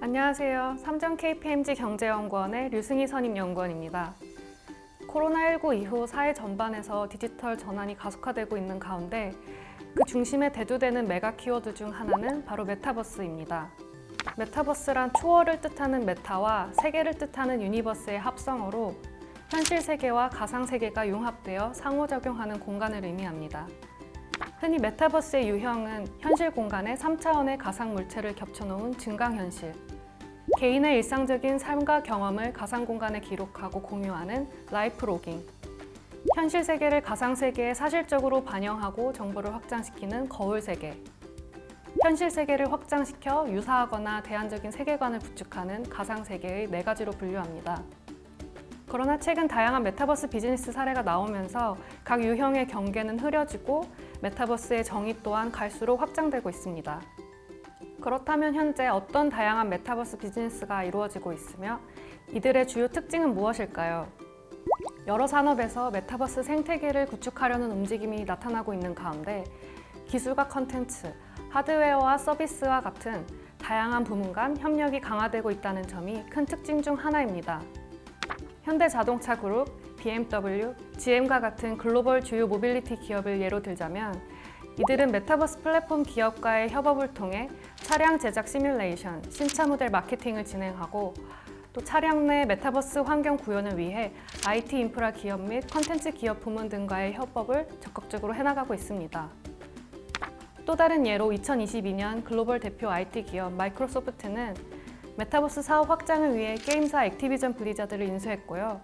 안녕하세요. 삼정 KPMG 경제연구원의 류승희 선임연구원입니다. 코로나19 이후 사회 전반에서 디지털 전환이 가속화되고 있는 가운데 그 중심에 대두되는 메가 키워드 중 하나는 바로 메타버스입니다. 메타버스란 초월을 뜻하는 메타와 세계를 뜻하는 유니버스의 합성어로 현실 세계와 가상 세계가 융합되어 상호작용하는 공간을 의미합니다. 흔히 메타버스의 유형은 현실 공간에 3차원의 가상 물체를 겹쳐놓은 증강현실, 개인의 일상적인 삶과 경험을 가상 공간에 기록하고 공유하는 라이프 로깅, 현실 세계를 가상 세계에 사실적으로 반영하고 정보를 확장시키는 거울 세계, 현실 세계를 확장시켜 유사하거나 대안적인 세계관을 구축하는 가상 세계의 네 가지로 분류합니다. 그러나 최근 다양한 메타버스 비즈니스 사례가 나오면서 각 유형의 경계는 흐려지고 메타버스의 정의 또한 갈수록 확장되고 있습니다. 그렇다면 현재 어떤 다양한 메타버스 비즈니스가 이루어지고 있으며 이들의 주요 특징은 무엇일까요? 여러 산업에서 메타버스 생태계를 구축하려는 움직임이 나타나고 있는 가운데 기술과 컨텐츠, 하드웨어와 서비스와 같은 다양한 부문 간 협력이 강화되고 있다는 점이 큰 특징 중 하나입니다. 현대자동차 그룹, BMW, GM과 같은 글로벌 주요 모빌리티 기업을 예로 들자면 이들은 메타버스 플랫폼 기업과의 협업을 통해 차량 제작 시뮬레이션, 신차 모델 마케팅을 진행하고 또 차량 내 메타버스 환경 구현을 위해 IT 인프라 기업 및 컨텐츠 기업 부문 등과의 협업을 적극적으로 해나가고 있습니다. 또 다른 예로 2022년 글로벌 대표 IT 기업 마이크로소프트는 메타버스 사업 확장을 위해 게임사 액티비전 블리자드를 인수했고요.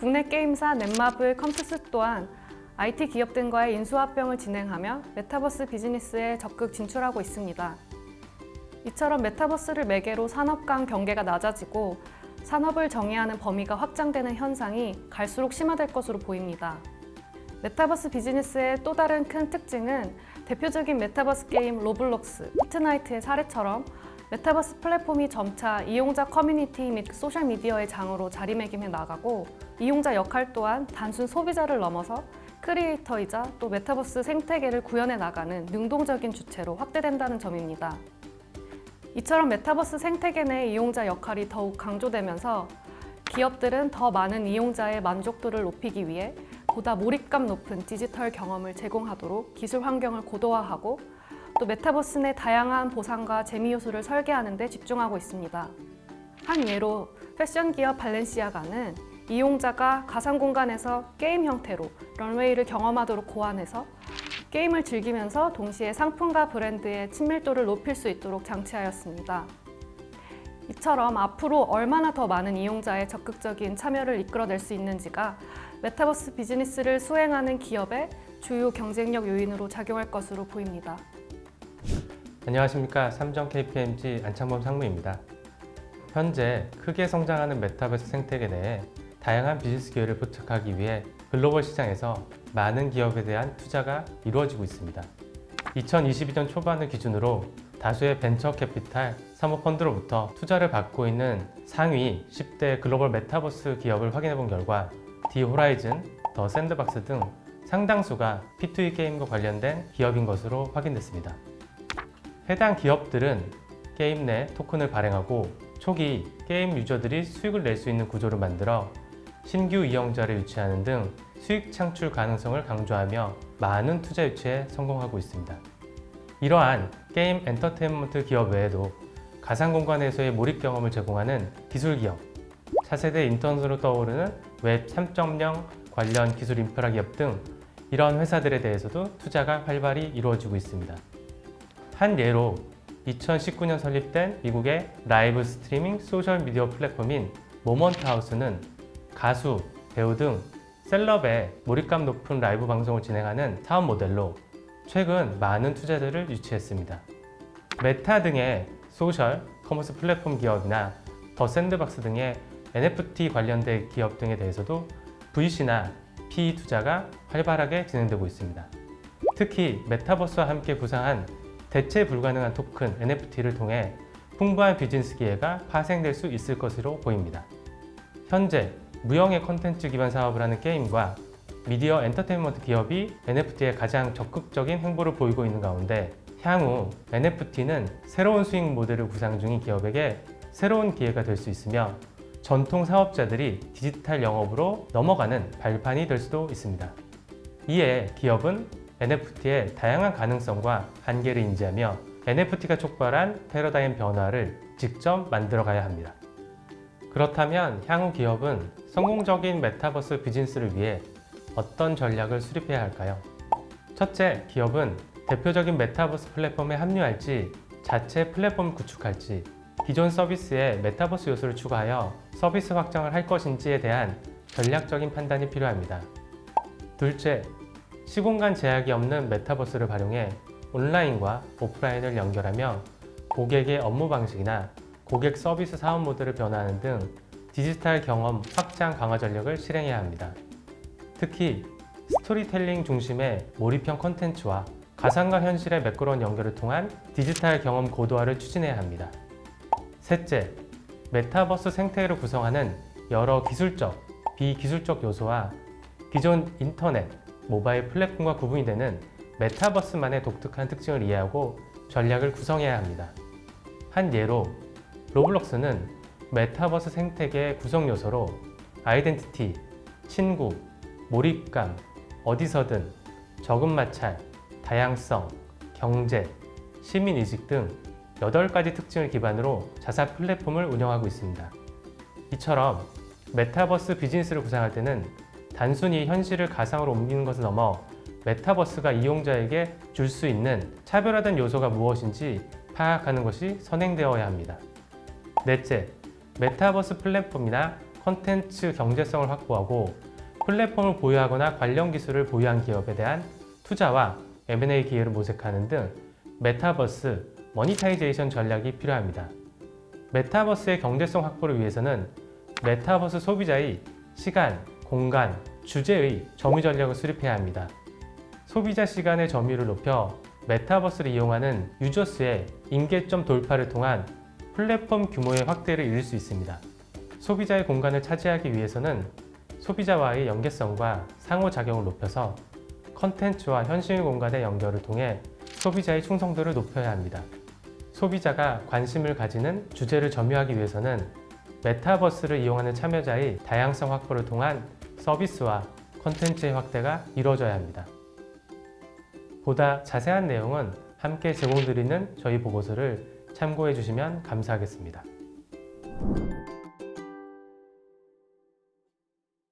국내 게임사 넷마블 컴퓨스 또한 IT 기업 등과의 인수합병을 진행하며 메타버스 비즈니스에 적극 진출하고 있습니다. 이처럼 메타버스를 매개로 산업 간 경계가 낮아지고 산업을 정의하는 범위가 확장되는 현상이 갈수록 심화될 것으로 보입니다. 메타버스 비즈니스의 또 다른 큰 특징은 대표적인 메타버스 게임 로블록스, 포트나이트의 사례처럼 메타버스 플랫폼이 점차 이용자 커뮤니티 및 소셜미디어의 장으로 자리매김해 나가고 이용자 역할 또한 단순 소비자를 넘어서 크리에이터이자 또 메타버스 생태계를 구현해 나가는 능동적인 주체로 확대된다는 점입니다. 이처럼 메타버스 생태계 내 이용자 역할이 더욱 강조되면서 기업들은 더 많은 이용자의 만족도를 높이기 위해 보다 몰입감 높은 디지털 경험을 제공하도록 기술 환경을 고도화하고 또 메타버스 내 다양한 보상과 재미 요소를 설계하는 데 집중하고 있습니다. 한 예로 패션 기업 발렌시아가는 이용자가 가상 공간에서 게임 형태로 런웨이를 경험하도록 고안해서 게임을 즐기면서 동시에 상품과 브랜드의 친밀도를 높일 수 있도록 장치하였습니다. 이처럼 앞으로 얼마나 더 많은 이용자의 적극적인 참여를 이끌어낼 수 있는지가 메타버스 비즈니스를 수행하는 기업의 주요 경쟁력 요인으로 작용할 것으로 보입니다. 안녕하십니까 삼정 KPMG 안창범 상무입니다. 현재 크게 성장하는 메타버스 생태계 내에 다양한 비즈니스 기회를 포착하기 위해 글로벌 시장에서 많은 기업에 대한 투자가 이루어지고 있습니다. 2022년 초반을 기준으로 다수의 벤처 캐피탈 사모펀드로부터 투자를 받고 있는 상위 10대 글로벌 메타버스 기업을 확인해 본 결과 디 호라이즌, 더 샌드박스 등 상당수가 P2E 게임과 관련된 기업인 것으로 확인됐습니다. 해당 기업들은 게임 내 토큰을 발행하고 초기 게임 유저들이 수익을 낼 수 있는 구조를 만들어 신규 이용자를 유치하는 등 수익 창출 가능성을 강조하며 많은 투자 유치에 성공하고 있습니다. 이러한 게임 엔터테인먼트 기업 외에도 가상 공간에서의 몰입 경험을 제공하는 기술 기업, 차세대 인터넷으로 떠오르는 웹 3.0 관련 기술 인프라 기업 등 이러한 회사들에 대해서도 투자가 활발히 이루어지고 있습니다. 한 예로 2019년 설립된 미국의 라이브 스트리밍 소셜 미디어 플랫폼인 모먼트 하우스는 가수, 배우 등 셀럽의 몰입감 높은 라이브 방송을 진행하는 사업 모델로 최근 많은 투자들을 유치했습니다. 메타 등의 소셜, 커머스 플랫폼 기업이나 더 샌드박스 등의 NFT 관련된 기업 등에 대해서도 VC나 PE 투자가 활발하게 진행되고 있습니다. 특히 메타버스와 함께 구상한 대체 불가능한 토큰 NFT를 통해 풍부한 비즈니스 기회가 파생될 수 있을 것으로 보입니다. 현재 무형의 콘텐츠 기반 사업을 하는 게임과 미디어 엔터테인먼트 기업이 NFT에 가장 적극적인 행보를 보이고 있는 가운데 향후 NFT는 새로운 수익 모델을 구상 중인 기업에게 새로운 기회가 될 수 있으며 전통 사업자들이 디지털 영업으로 넘어가는 발판이 될 수도 있습니다. 이에 기업은 NFT의 다양한 가능성과 한계를 인지하며 NFT가 촉발한 패러다임 변화를 직접 만들어 가야 합니다. 그렇다면 향후 기업은 성공적인 메타버스 비즈니스를 위해 어떤 전략을 수립해야 할까요? 첫째, 기업은 대표적인 메타버스 플랫폼에 합류할지 자체 플랫폼을 구축할지 기존 서비스에 메타버스 요소를 추가하여 서비스 확장을 할 것인지에 대한 전략적인 판단이 필요합니다. 둘째, 시공간 제약이 없는 메타버스를 활용해 온라인과 오프라인을 연결하며 고객의 업무 방식이나 고객 서비스 사업 모델을 변화하는 등 디지털 경험 확장 강화 전략을 실행해야 합니다. 특히 스토리텔링 중심의 몰입형 컨텐츠와 가상과 현실의 매끄러운 연결을 통한 디지털 경험 고도화를 추진해야 합니다. 셋째, 메타버스 생태계를 구성하는 여러 기술적, 비기술적 요소와 기존 인터넷, 모바일 플랫폼과 구분이 되는 메타버스만의 독특한 특징을 이해하고 전략을 구성해야 합니다. 한 예로 로블록스는 메타버스 생태계의 구성 요소로 아이덴티티, 친구, 몰입감, 어디서든, 적은 마찰, 다양성, 경제, 시민 의식 등 8가지 특징을 기반으로 자사 플랫폼을 운영하고 있습니다. 이처럼 메타버스 비즈니스를 구상할 때는 단순히 현실을 가상으로 옮기는 것을 넘어 메타버스가 이용자에게 줄 수 있는 차별화된 요소가 무엇인지 파악하는 것이 선행되어야 합니다. 넷째, 메타버스 플랫폼이나 컨텐츠 경제성을 확보하고 플랫폼을 보유하거나 관련 기술을 보유한 기업에 대한 투자와 M&A 기회를 모색하는 등 메타버스 머니타이제이션 전략이 필요합니다. 메타버스의 경제성 확보를 위해서는 메타버스 소비자의 시간, 공간, 주제의 점유 전략을 수립해야 합니다. 소비자 시간의 점유율을 높여 메타버스를 이용하는 유저 수의 임계점 돌파를 통한 플랫폼 규모의 확대를 이룰 수 있습니다. 소비자의 공간을 차지하기 위해서는 소비자와의 연계성과 상호작용을 높여서 컨텐츠와 현실 공간의 연결을 통해 소비자의 충성도를 높여야 합니다. 소비자가 관심을 가지는 주제를 점유하기 위해서는 메타버스를 이용하는 참여자의 다양성 확보를 통한 서비스와 컨텐츠의 확대가 이루어져야 합니다. 보다 자세한 내용은 함께 제공드리는 저희 보고서를 참고해 주시면 감사하겠습니다.